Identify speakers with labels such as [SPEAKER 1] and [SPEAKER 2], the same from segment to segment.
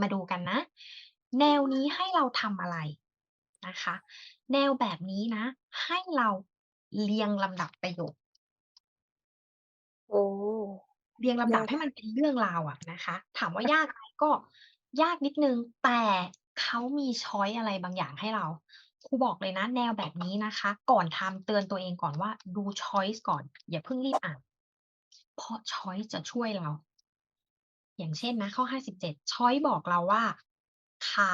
[SPEAKER 1] มาดูกันนะ แนวนี้ให้เราทำอะไรนะคะ แนวแบบนี้นะ ให้เราเรียงลำดับประโยค
[SPEAKER 2] โอ้
[SPEAKER 1] เรียงลำดับ
[SPEAKER 2] ยาก
[SPEAKER 1] ให้มันเป็นเรื่องราวอะนะคะ ถามว่ายากไหมก็ยากนิดหนึ่งแต่เขามีช้อยซ์อะไรบางอย่างให้เราครูบอกเลยนะ แนวแบบนี้นะคะ ก่อนทำเตือนตัวเองก่อนว่าดูช้อยซ์ก่อน อย่าเพิ่งรีบอ่าน เพราะช้อยซ์จะช่วยเรา อย่างเช่นนะข้อ 57 ช้อยบอกเราว่าคา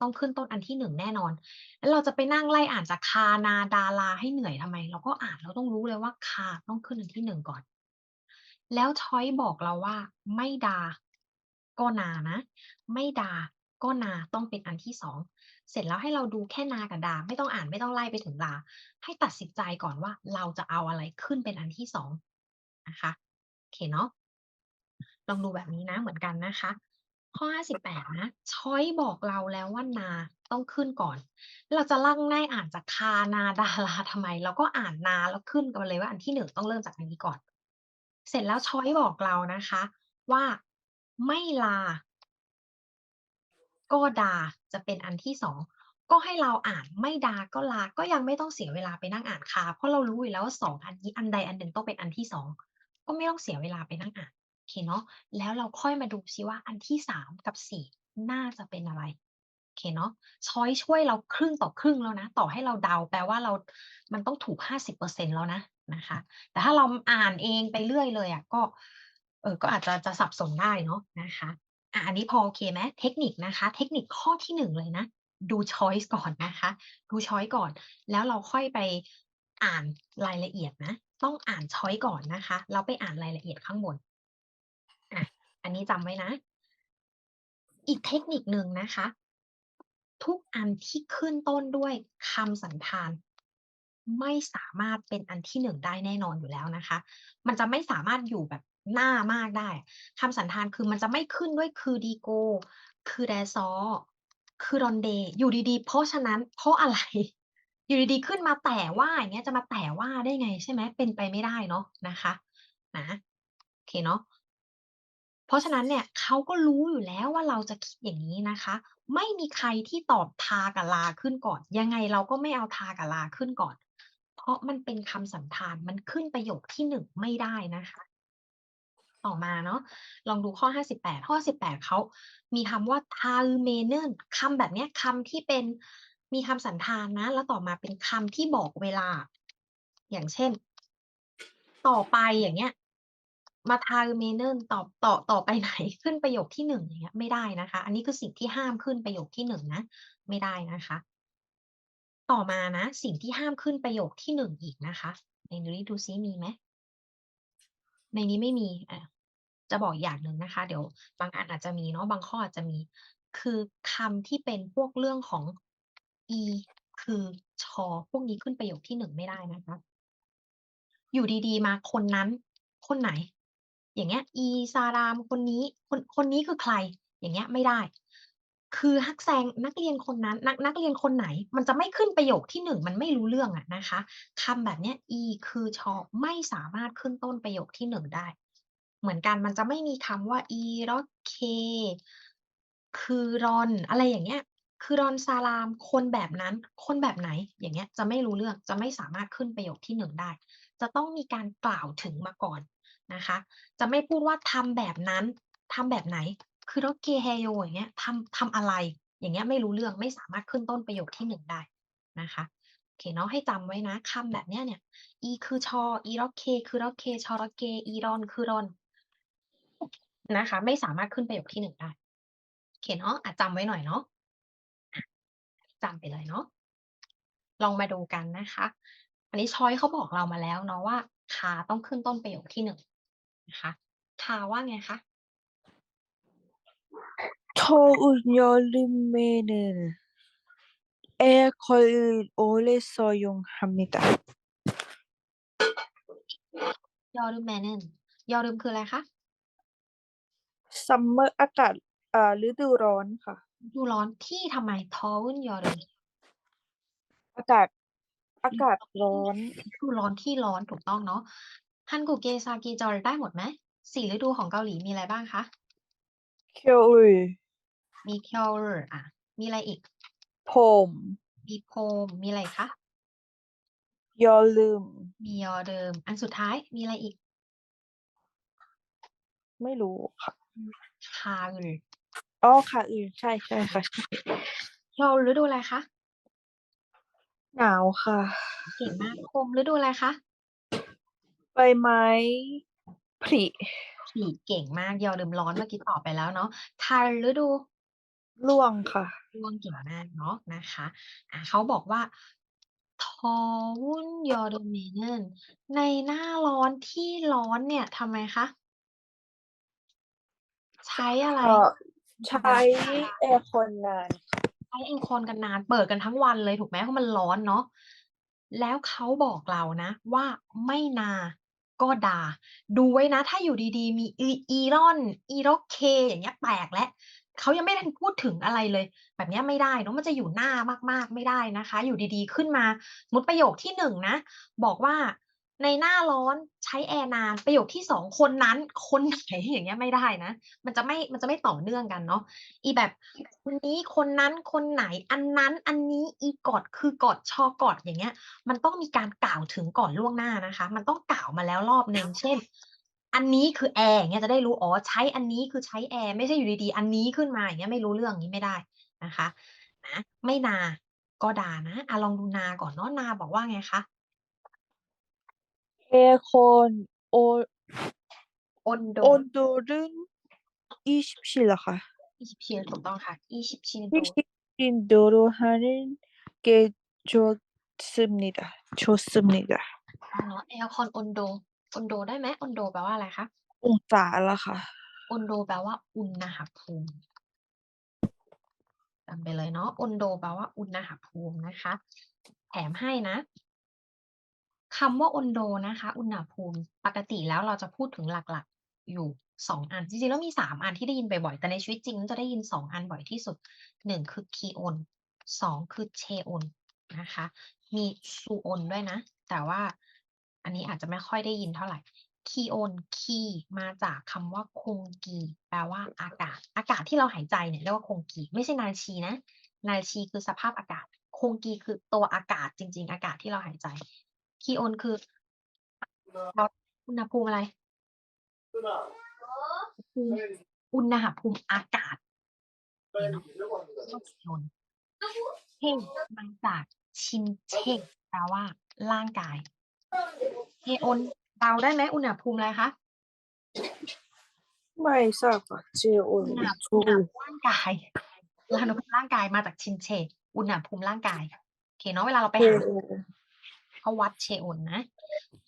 [SPEAKER 1] ต้องขึ้นต้นอันที่1แน่นอน แล้วเราจะไปนั่งไล่อ่านจากคานาดาราให้เหนื่อยทำไม?เราก็อ่านเราต้องรู้เลยว่าคาต้องขึ้นอันที่1ก่อน แล้วช้อยบอกเราว่า ไม่ดา ก็นานะ ไม่ดา ก็นาต้องเป็นอันที่2เสร็จแล้วให้เราดูแค่นากับดา ไม่ต้องอ่านไม่ต้องไล่ไปถึงราให้ตัดสินใจก่อนว่าเราจะเอาอะไรขึ้นเป็นอันที่2นะคะ โอเคเนาะ ลองดูแบบนี้นะเหมือนกันนะคะ ข้อ 58 นะช้อยบอกเราแล้วว่านาต้องขึ้นก่อน เราจะลั่งไล่อ่านจากคานาดาราทำไม?เราก็อ่านนาแล้วขึ้นกันเลยว่าอันที่1ต้องเริ่มจากอันนี้ก่อน เสร็จแล้วช้อยบอกเรานะคะ ว่าไม่ลา ก็ดาจะเป็นอันที่2ก็ให้เราอ่านไม่ดาก็ลา ก็ยังไม่ต้องเสียเวลาไปนั่งอ่านคาเพราะเรารู้อยู่แล้วว่า2อันนี้อันใดอันหนึ่งต้องเป็นอันที่2ก็ไม่ต้องเสียเวลาไปนั่งอ่าน เคเนาะแล้วเราค่อยมาดูซิว่าอันที่3กับ4น่าจะเป็นอะไรโอเคเนาะช้อยช่วยเราครึ่งต่อครึ่งแล้วนะ ต่อให้เราเดาแปลว่าเรา มันต้องถูก50%แล้วนะนะคะ แต่ถ้าเราอ่านเองไปเรื่อยเลยอะก็เออก็อาจจะจะสับสนได้เนาะนะคะอาอันนี้พอโอเคไหม?เทคนิคนะคะ เทคนิคข้อที่1เลยนะ ดูช้อยซ์ก่อนนะคะ ดูช้อยก่อน แล้วเราค่อยไปอ่านรายละเอียดนะ ต้องอ่านช้อยก่อนนะคะแล้วไปอ่านรายละเอียดข้างบน อันนี้จำไว้นะ อีกเทคนิคหนึ่งนะคะ ทุกอันที่ขึ้นต้นด้วยคำสันธานไม่สามารถเป็นอันที่1ได้แน่นอนอยู่แล้วนะคะ มันจะไม่สามารถอยู่แบบหน้ามากได้ คำสันธานคือมันจะไม่ขึ้นด้วยคือดีโก คือแดซอ คือรอนเดย์อยู่ดีๆ เพราะฉะนั้นเพราะอะไร?อยู่ดีๆ ขึ้นมาแต่ว่าอย่างเงี้ยจะมาแต่ว่าได้ไงใช่ไหมเป็นไปไม่ได้เนาะนะคะ นะ โอเคเนาะ เพราะฉะนั้นเนี่ยเขาก็รู้อยู่แล้วว่าเราจะคิดอย่างงี้นะคะ ไม่มีใครที่ตอบทากับลาขึ้นก่อน ยังไงเราก็ไม่เอาทากับลาขึ้นก่อน เพราะมันเป็นคำสันธานมันขึ้นประโยคที่1ไม่ได้นะคะ ต่อมาเนาะลองดูข้อ 58 ข้อ58เขามีคำว่า Terminen คำแบบเนี้ยคำที่เป็นมีคำสันธานนะ แล้วต่อมาเป็นคำที่บอกเวลา อย่างเช่น ต่อไปอย่างเงี้ย มา Terminen ต่อต่อต่อไปไหน ขึ้นประโยคที่1อย่างเงี้ยไม่ได้นะคะ อันนี้คือสิ่งที่ห้ามขึ้นประโยคที่1นะ ไม่ได้นะคะ ต่อมานะ สิ่งที่ห้ามขึ้นประโยคที่1อีกนะคะไหนดูดิดูซิมีไหม?ในนี้ไม่มีอาจะบอกอย่างหนึ่งนะคะ เดี๋ยวบางอันอาจจะมีเนาะบางข้ออาจจะมี คือคำที่เป็นพวกเรื่องของอีคือชอพวกนี้ขึ้นประโยคที่1ไม่ได้นะคะ อยู่ดีๆ มาคนนั้น คนไหน อย่างเงี้ย อีซารามคนนี้คนคนนี้คือใคร อย่างเงี้ยไม่ได้ คือฮักแซงนักเรียนคนนั้น นักนักเรียนคนไหน มันจะไม่ขึ้นประโยคที่1มันไม่รู้เรื่องอะนะคะคำแบบเนี้ยอีคือชอไม่สามารถขึ้นต้นประโยคที่1ได้ เหมือนกันมันจะไม่มีคำว่าอีร็อกเค คือรอนอะไรอย่างเงี้ยคือรอนซารามคนแบบนั้น คนแบบไหน อย่างเงี้ยจะไม่รู้เรื่องจะไม่สามารถขึ้นประโยคที่1ได้ จะต้องมีการกล่าวถึงมาก่อน นะคะ จะไม่พูดว่าทำแบบนั้นทำแบบไหน คือร็อกเกแฮโยอย่างเงี้ยทำทำอะไร อย่างเงี้ยไม่รู้เรื่องไม่สามารถขึ้นต้นประโยคที่1ได้นะคะโอเคเนาะให้จำไว้นะคำแบบเนี้ยเนี่ยอีคือชออีร็อกเค คือร็อกเคชอร็อกเกอีรอนคือรอนนะคะ ไม่สามารถขึ้นประโยคที่1ได้โอเคเนาะอะจำไว้หน่อยเนาะอะจำไปเลยเนาะลองมาดูกันนะคะ อันนี้ช้อยเขาบอกเรามาแล้วเนาะว่าคาต้องขึ้นต้นประโยคที่1น ะคะ คา ว่าไงคะ?
[SPEAKER 2] 더운 여름에는 에어컨을 오래 사용합니다.
[SPEAKER 1] ยอรึแมนึน ยอรึมคืออะไรคะ?
[SPEAKER 2] Summer อากาศ อ่า ฤดูร้อนค่ะ
[SPEAKER 1] ฤดูร้อนที่ทำไม? 더운 여름
[SPEAKER 2] อากาศ อากาศร้อน
[SPEAKER 1] ฤดูร้อนที่ร้อน ถูกต้องเนาะ ฮันกุเกซากิจอได้หมดไหมสี่ฤดูของเกาหลีมีอะไรบ้างคะ
[SPEAKER 2] เคียวอุย
[SPEAKER 1] มีเคียวอะ มีอะไรอีก
[SPEAKER 2] พร
[SPEAKER 1] มมีพรมมีอะไรคะ
[SPEAKER 2] ยอลื
[SPEAKER 1] ม มียอเดิม อันสุดท้ายมีอะไรอีก
[SPEAKER 2] ไม่รู้ค่ะ
[SPEAKER 1] คาอื่น
[SPEAKER 2] อ๋อคาอื่นใช่ใช่ค่ะ
[SPEAKER 1] เคียวฤดูอะไรคะ
[SPEAKER 2] หนาวค่ะ
[SPEAKER 1] เก่งมากพรมฤดูอะไรคะ
[SPEAKER 2] ใบไม้ผลิ
[SPEAKER 1] ผีเก่งมากยอลืมร้อนเมื่อกี้ตอบไปแล้วเนาะทาฤดู
[SPEAKER 2] ร่วงค่ะ
[SPEAKER 1] ร่วงเก่งมากเนาะนะคะอะเขาบอกว่าทอวุ้นยอดเมเนนในหน้าร้อนที่ร้อนเนี่ยทำไมคะ ใช้อะไร
[SPEAKER 2] เอ่อใช้แอร์คอนนาน
[SPEAKER 1] ใช้เองคอนกันนานเปิดกันทั้งวันเลยถูกไหมเพราะมันร้อนเนาะแล้วเขาบอกเรานะ ว่าไม่นา ก็ด่าดูไว้นะ ถ้าอยู่ดีๆมีอีอีรอน อีร็อกเค อย่างเงี้ยแปลกและเขายังไม่ทันพูดถึงอะไรเลย แบบนี้ไม่ได้เนาะมันจะอยู่หน้ามากๆไม่ได้นะคะ อยู่ดีๆขึ้นมาสมมุติประโยคที่หนึ่งนะ บอกว่า ในหน้าร้อนใช้แอร์นานประโยคที่สองคนนั้นคนไหนอย่างเงี้ยไม่ได้นะ มันจะไม่มันจะไม่ต่อเนื่องกันเนาะอีแบบคนนี้คนนั้นคนไหนอันนั้นอันนี้อีกอดคือกอดชอกอดอย่างเงี้ย มันต้องมีการกล่าวถึงก่อนล่วงหน้านะคะ มันต้องกล่าวมาแล้วรอบหนึ่งเช่น อันนี้คือแอร์เงี้ยจะได้รู้อ๋อใช้อันนี้คือใช้แอร์ไม่ใช่อยู่ดีๆอันนี้ขึ้นมาอย่างเงี้ยไม่รู้เรื่องอย่างนี้ไม่ได้นะคะนะไม่นาก็ด่านะอะลองดูนาก่อนเนาะนาบอกว่าไงคะ
[SPEAKER 2] แอร์คอนโอ
[SPEAKER 1] อนโด
[SPEAKER 2] โอนโดรึนยี่สิบสี่เหรอคะ
[SPEAKER 1] อีชิปชินถูกต้องค่ะอีชิปชินโด
[SPEAKER 2] ยี่สิบสี่โดโรฮานินเกจสึมนิดาชสึมนิดา
[SPEAKER 1] อ๋อแอลคอนอนโดอนโดได้ไหมอนโดแปลว่าอะไรคะ
[SPEAKER 2] องศาละค่ะ
[SPEAKER 1] อนโดแปลว่าอุณหภูมิจำไปเลยเนาะอนโดแปลว่าอุณหภูมินะคะ แถมให้นะ คำว่าอนโดนะคะ อุณหภูมิปกติแล้วเราจะพูดถึงหลักๆอยู่สองอัน จริงๆ แล้วมีสามอันที่ได้ยินบ่อยๆ แต่ในชีวิตจริงจะได้ยินสองอันบ่อยที่สุดหนึ่งคือคีโอนสองคือเชโอนนะคะ มีซูโอนด้วยนะ แต่ว่าอันนี้อาจจะไม่ค่อยได้ยินเท่าไหร่คีโอนคีมาจากคำว่าคงกีแปลว่าอากาศ อากาศที่เราหายใจเนี่ยเรียกว่าคงกีไม่ใช่นาชีนะ นาชีคือสภาพอากาศ คงกีคือตัวอากาศจริง ๆ อากาศที่เราหายใจ คีโอนคือเราอุณหภูมิอะไรภูมิอุณหภูมิอากาศเนี่ยเนาะเรียกว่าคีโอนเท่งมาจากชินเช่งแปลว่า ร่างกายเฮโอนเดาได้ไหมอุณหภูมิอะไรคะ
[SPEAKER 2] ไม่ทราบค่ะเจโอน
[SPEAKER 1] อุณห
[SPEAKER 2] ชู
[SPEAKER 1] ภูมิร่างกายอุณหภูมิร่างกายมาจากชินเชอุณหภูมิร่างกายโอเคเนาะเวลาเราไป
[SPEAKER 2] เจ
[SPEAKER 1] หา
[SPEAKER 2] โอ
[SPEAKER 1] เขาวัดเชโอนนะ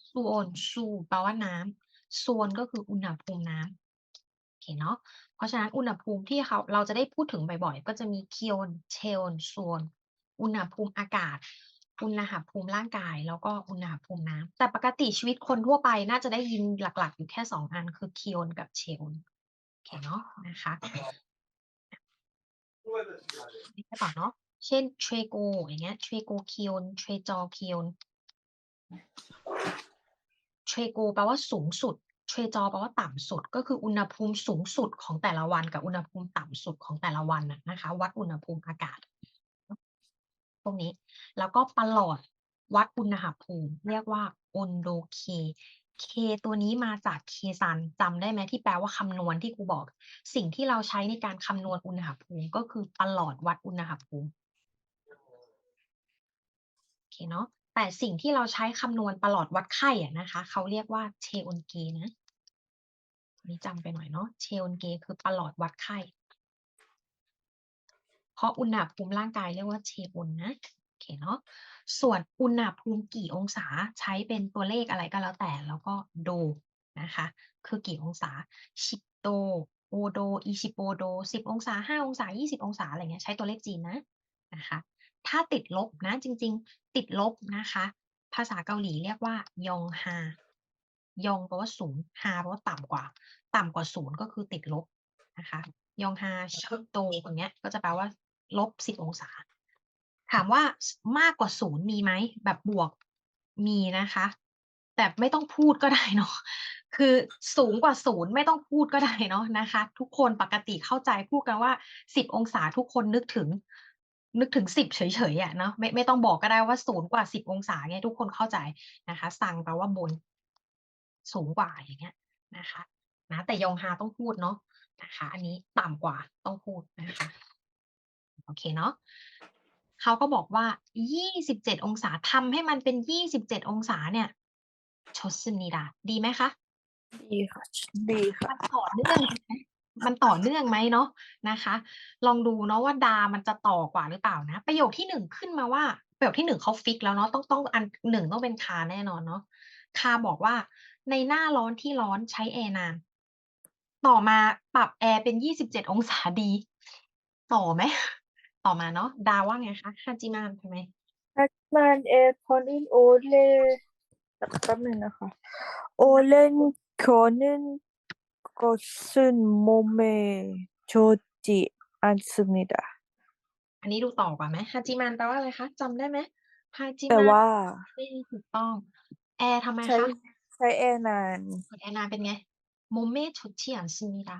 [SPEAKER 1] ซูโอนซูแปลว่าน้ำส่วนก็คืออุณหภูมิน้ำโอเคเนาะเพราะฉะนั้นอุณหภูมิที่เขาเราจะได้พูดถึงบ่อยๆ ก็จะมีคีโอนเชโอนส่วนอุณหภูมิอากาศ อุณหภูมิร่างกาย แล้วก็อุณหภูมิน้ำแต่ปกติชีวิตคนทั่วไปน่าจะได้ยินหลักๆ อยู่แค่สองอันคือคีโอนกับเชโอนโอเคเนาะนะคะนี่ไปต่อเนาะเช่นเทรโกอย่างเงี้ยเทรโกคีโอนเทรจอคีโอน เทรโกแปลว่าสูงสุด เทรจอแปลว่าต่ำสุด ก็คืออุณหภูมิสูงสุดของแต่ละวันกับอุณหภูมิต่ำสุดของแต่ละวันนะนะคะ วัดอุณหภูมิอากาศพวกนี้ แล้วก็ประหลอดวัดอุณหภูมิ เรียกว่าอุนโดเค เคตัวนี้มาจากเคซันจำได้ไหมที่แปลว่าคำนวณที่ครูบอก สิ่งที่เราใช้ในการคำนวณอุณหภูมิก็คือประหลอดวัดอุณหภูมิโอเคเนาะ แต่สิ่งที่เราใช้คำนวณประหลอดวัดไข้อะนะคะ เขาเรียกว่าเชอนเกนะนนี้จำไปหน่อยเนาะเชอนเกคือประหลอดวัดไข้ เพราะอุณหภูมิร่างกายเรียกว่าเชออนนะโอเคเนาะส่วนอุณหภูมิกี่องศาใช้เป็นตัวเลขอะไรก็แล้วแต่ แล้วก็โดนะคะ คือกี่องศาชิปโดโอโดอิชิโปโดสิบองศาห้าองศายี่สิบองศาอะไรเงี้ยใช้ตัวเลขจีนนะนะคะ ถ้าติดลบนะ จริง ๆ ติดลบนะคะ ภาษาเกาหลีเรียกว่ายองฮายองแปลว่าศูนย์ฮาแปลว่าต่ำกว่า ต่ำกว่าศูนย์ก็คือติดลบนะคะยองฮาเชิโตอย่างเงี้ยก็จะแปลว่าลบสิบองศา ถามว่ามากกว่าศูนย์มีไหมแบบบวกมีนะคะ แต่ไม่ต้องพูดก็ได้เนาะคือสูงกว่า0ไม่ต้องพูดก็ได้เนาะนะคะ ทุกคนปกติเข้าใจพูดกันว่า10องศาทุกคนนึกถึง นึกถึงสิบเฉยๆอะเนาะไม่ไม่ต้องบอกก็ได้ว่าศูนย์กว่าสิบองศาเนี่ยทุกคนเข้าใจนะคะ สั่งแปลว่าบน สูงกว่าอย่างเงี้ยนะคะนะแต่ยองฮาต้องพูดเนาะนะคะ อันนี้ต่ำกว่าต้องพูดนะคะโอเคเนาะเขาก็บอกว่ายี่สิบเจ็ดองศาทำให้มันเป็นยี่สิบเจ็ดองศาเนี่ยชดสนีดาดีไหมคะ
[SPEAKER 2] ดีค่ะ ดีค่ะ
[SPEAKER 1] มันต่อเนื่องใช่ไหม มันต่อเนื่องไหมเนาะนะคะ ลองดูเนาะว่าดามันจะต่อกว่าหรือเปล่านะ ประโยคที่หนึ่งขึ้นมาว่า ประโยคที่หนึ่งเขาฟิกแล้วเนาะต้องต้องอันหนึ่งต้องเป็นคาแน่นอนเนาะคาบอกว่าในหน้าร้อนที่ร้อนใช้แอร์นาน ต่อมาปรับแอร์เป็นยี่สิบเจ็ดองศาดี ต่อไหม ต่อมาเนาะดาว่าไงคะฮาจิมานใช่ไหม
[SPEAKER 2] ฮาจิมานแอร์คอนอินโอเล่แป๊บนึงนะคะโอเล่นคอนอิน 것은 몸에 좋지 않습니다.
[SPEAKER 1] อันนี้ดูต่อกว่าไหม? ฮาจิมานแปลว่าอะไรคะ จำได้ไหม? ฮาจิ
[SPEAKER 2] แปล
[SPEAKER 1] มาน
[SPEAKER 2] ว่า
[SPEAKER 1] ไม่ถูกต้อง แอร์ทำไม
[SPEAKER 2] ใช้
[SPEAKER 1] คะ?
[SPEAKER 2] ใช้แอร์นาน
[SPEAKER 1] เปิดแอร์นานเป็นไง? 몸에 좋지 않습니다.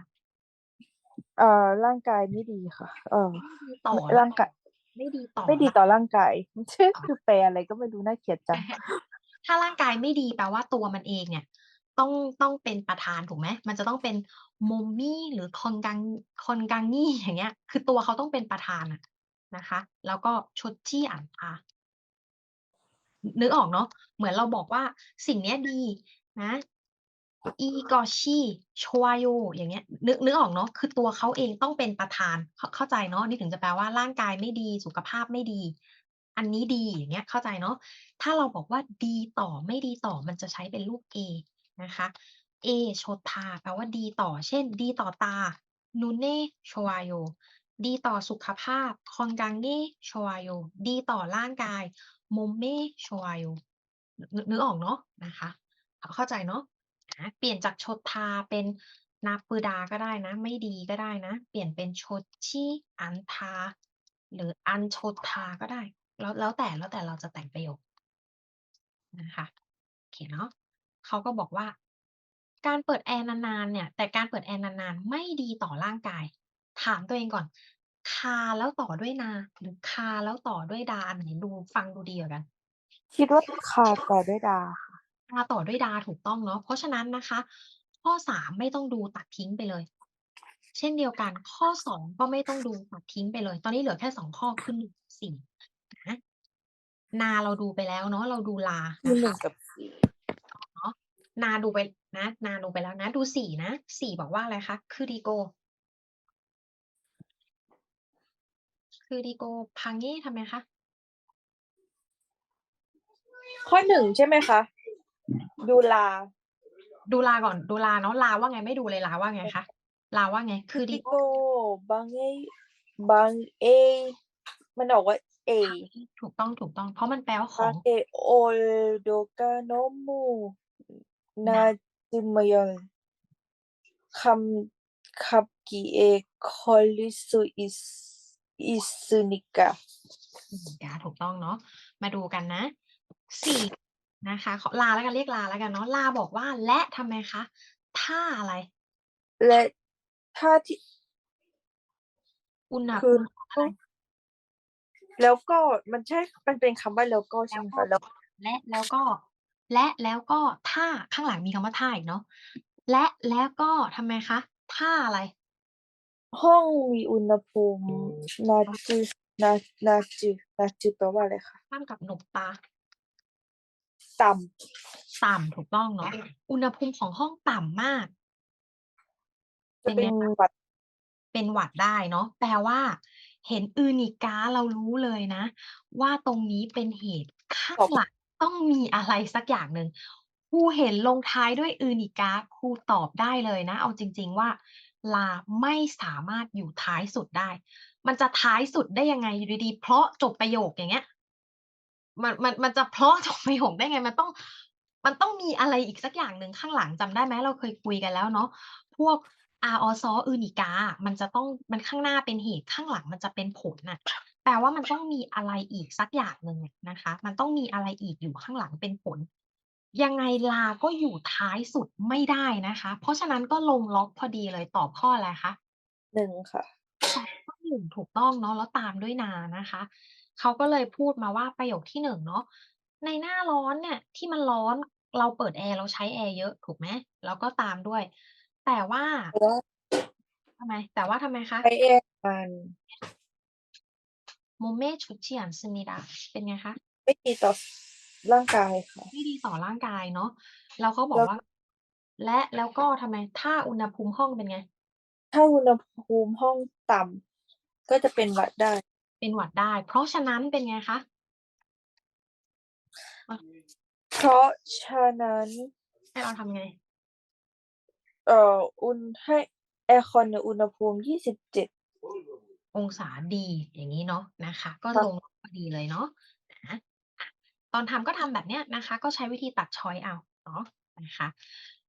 [SPEAKER 2] เอ่อ ร่างกายไม่ดีค่ะ เอ่อ
[SPEAKER 1] ไม่ดีต่อ
[SPEAKER 2] ร ร่างกาย
[SPEAKER 1] ไม่ดีต่อ
[SPEAKER 2] ไม่ดี
[SPEAKER 1] ร่าง
[SPEAKER 2] ต่อร่างกาย ชื่อ คือแปลอะไรก็ไม่รู้ น่าเกลียดจัง
[SPEAKER 1] ถ้าร่างกายไม่ดีแปลว่าตัวมันเองเนี่ย ต้อง ต้องเป็นประธานถูกไหม มันจะต้องเป็นมมมี่หรือ kongang kongangi อย่างเงี้ย คือตัวเขาต้องเป็นประธานอะนะคะ แล้วก็ chochi anta นึกออกเนาะ เหมือนเราบอกว่าสิ่งเนี้ยดีนะอีกอชีชวาโยอย่างเงี้ย นึกนึกออกเนาะคือตัวเขาเองต้องเป็นประธานเข้าใจเนาะนี่ถึงจะแปลว่าร่างกายไม่ดีสุขภาพไม่ดี อันนี้ดีอย่างเงี้ยเข้าใจเนาะถ้าเราบอกว่าดีต่อไม่ดีต่อมันจะใช้เป็นรูป A ะคะ เอชดทาแปลว่าดีต่อ เช่น ดีต่อตา นุเน่ชวาโย ดีต่อสุขภาพ คอนกังเน่ชวาโย ดีต่อร่างกายมมเม่ชวาโย นึกออกเนาะนะคะ เข้าใจเนาะเปลี่ยนจากชดทาเป็นนาปูดาก็ได้นะ ไม่ดีก็ได้นะ เปลี่ยนเป็นโชชิอันทา หรืออันชดทาก็ได้ แล้วแล้วแต่แล้วแต่เราจะแต่งประโยคนะคะโอเคเนาะ เขาก็บอกว่า การเปิดแอร์นานๆเนี่ย แต่การเปิดแอร์นานๆ ไม่ดีต่อร่างกาย ถามตัวเองก่อน คาแล้วต่อด้วยนา หรือคาแล้วต่อด้วยดาอันไหนดูฟังดูดีกว่ากัน?
[SPEAKER 2] คิดว่าคาต่อด้วยดาค่ะ
[SPEAKER 1] คาต่อด้วยดาถูกต้องเนาะเพราะฉะนั้นนะคะ ข้อ3ไม่ต้องดูตัดทิ้งไปเลย เช่นเดียวกันข้อ2ก็ไม่ต้องดูตัดทิ้งไปเลย ตอนนี้เหลือแค่2ข้อคือ1 4นะนาเราดูไปแล้วเนาะเราดูลา
[SPEAKER 2] คือ
[SPEAKER 1] นะ
[SPEAKER 2] หน
[SPEAKER 1] คึ่ะ
[SPEAKER 2] งกับสี่
[SPEAKER 1] เนาดูไปนะ นาดูไปแล้วนะ ดูสี่นะสี่บอกว่าอะไรคะคือดีโก คือดีโกพังเย่ทำไมคะ
[SPEAKER 2] ข้อหนึ่งใช่ไหมคะดูลา
[SPEAKER 1] ดูลาก่อนดูลาเนาะลาว่าไงไม่ดูเลยลาว่าไงคะลาว่าไง คือดี
[SPEAKER 2] โกบางเอบางเอ มันออกว่าเอ
[SPEAKER 1] ถูกต้องถูกต้อง เพราะมันแปลว่าของ
[SPEAKER 2] เอโอโดกาโนมู นานะ จิมยอน คัม
[SPEAKER 1] คับกีเอคอ
[SPEAKER 2] ลิสุอิสอิสุนิกา
[SPEAKER 1] ถูกต้องเนาะมาดูกันนะสี่นะคะขอลาแล้วกันเรียกลาแล้วกันเนาะลาบอกว่าและทำไมคะถ้าอะไร
[SPEAKER 2] และถ้าที่
[SPEAKER 1] อุณหภูมิ
[SPEAKER 2] แล้วก็มันใช่ มันเป็นคำว่าแล้วก็ใช่ไหมแล้ว
[SPEAKER 1] และแล้วก็ และแล้วก็ถ้าข้างหลังมีคำว่าท่าอีกเนาะและแล้วก็ทำไมคะท่าอะไร
[SPEAKER 2] ห้องมีอุณหภูมินาจูนานาจูนาจูแปลว่าอะไรคะ
[SPEAKER 1] ข้ามกับหนม
[SPEAKER 2] ตา
[SPEAKER 1] ต่ต่ำถูกต้องเนาะอุณหภูมิของห้องต่ำมาก
[SPEAKER 2] จะ
[SPEAKER 1] เป็น
[SPEAKER 2] เป็นหวัด
[SPEAKER 1] เป็นหวัดได้เนาะแปลว่า เห็นอืนิก้าเรารู้เลยนะ ว่าตรงนี้เป็นเหตุข้า
[SPEAKER 2] ง
[SPEAKER 1] หลัง ต้องมีอะไรสักอย่างหนึ่งครูเห็นลงท้ายด้วยอืนิกาครูตอบได้เลยนะ เอาจริง ๆว่า ลาไม่สามารถอยู่ท้ายสุดได้ มันจะท้ายสุดได้ยังไงอยู่ดีๆเพราะจบประโยคอย่างเงี้ย มันมันมันจะเพราะจบประโยคได้ไง มันต้อง มันต้องมีอะไรอีกสักอย่างหนึ่งข้างหลังจำได้ไหมเราเคยคุยกันแล้วเนาะพวกอาออซออืนิกา มันจะต้องมันข้างหน้าเป็นเหตุข้างหลังมันจะเป็นผลน่ะ แปลว่ามันต้องมีอะไรอีกสักอย่างหนึ่งอะนะคะ มันต้องมีอะไรอีกอยู่ข้างหลังเป็นผล ยังไงลาก็อยู่ท้ายสุดไม่ได้นะคะ เพราะฉะนั้นก็ลงล็อกพอดีเลยตอบข้ออะไรคะ?
[SPEAKER 2] 1ค่ะ
[SPEAKER 1] ตอบข้อ1ถูกต้องเนาะแล้วตามด้วยนานะคะ เขาก็เลยพูดมาว่าประโยคที่1เนาะในหน้าร้อนเนี่ยที่มันร้อนเราเปิดแอร์เราใช้แอร์เยอะถูกไหม?แล้วก็ตามด้วย แต่ว่า
[SPEAKER 2] แต่ว่า
[SPEAKER 1] ทำไม?แต่ว่าทำไมคะ?
[SPEAKER 2] ใช้แอร์นาน
[SPEAKER 1] 몸에 좋지 않습니다 เป็นไงคะ?
[SPEAKER 2] ไม่ดีต่อ ส ร่างกายค่ะ
[SPEAKER 1] ไม่ดีต่อร่างกายเนาะ แล้วเขาบอ
[SPEAKER 2] แล้
[SPEAKER 1] ก
[SPEAKER 2] ว
[SPEAKER 1] ว่า และ แล้วก็ทำไม? ถ้าอุณหภูมิห้องเป็นไง?
[SPEAKER 2] ถ้าอุณหภูมิห้องต่ำ ก็จะเป็นหวัดได้
[SPEAKER 1] เป็นหวัดได้ เพราะฉะนั้นเป็นไงคะ? อา
[SPEAKER 2] เพราะฉะนั้น
[SPEAKER 1] ให้เราทำไง?
[SPEAKER 2] เอ่อ อุณ ให้แอร์คอนเนี่ยอุณหภูมิ 27
[SPEAKER 1] องศาดีอย่างงี้เนาะนะคะ ก็
[SPEAKER 2] ค่ะ
[SPEAKER 1] ลงล็อกพอดีเลยเนาะนะอะตอนทำก็ทำแบบเนี้ยนะคะ ก็ใช้วิธีตัดชอยซ์เอาเนาะนะคะ